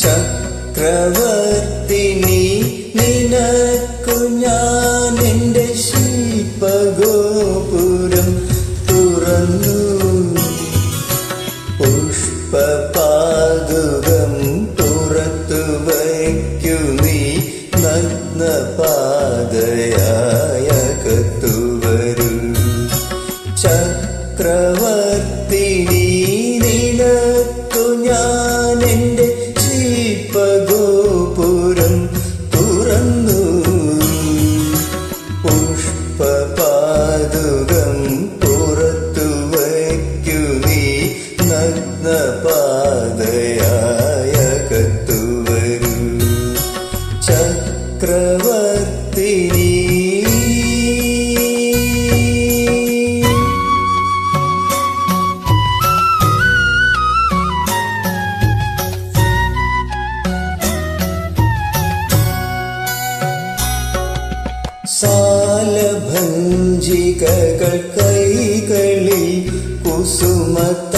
ചക്രവർത്തിനി നിനക്കു ഞാൻ എന്റെ ശില്പഗോപുരം തുറന്നു. പുഷ്പപാതുകം പുറത്തു വയ്ക്കു നീ നഗ്നപാതയായ കത്തുവരൂ. ചക്രവർത്തിനി നിനക്കു ഞാൻ എന്റെ നഗ്നപാതയായ കത്തുവരൂ ചക്രവർത്തിനി. സാലഭഞ്ജികകൾ കൈകളിൽ കുസുമത്താലമേന്തി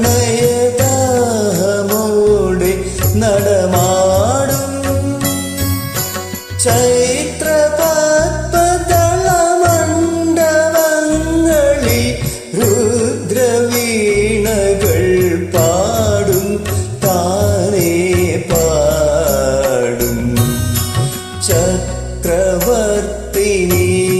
പ്രണയദാഹമോടെ നടമാടും. ചൈത്രപത്മതളമണ്ഡപങ്ങളിൽ രുദ്രവീണകൾ പാടും. താനേ പാടും. ചക്രവർത്തിനി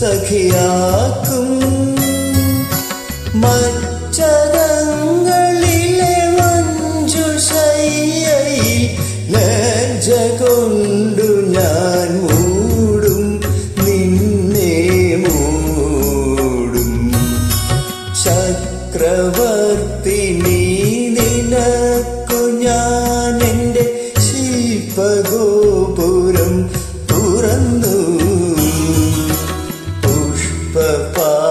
സഖിയാക്കും. മച്ചതങ്ങളിലെ മഞ്ജുഷയ്യയിൽ ലജ്ജ super.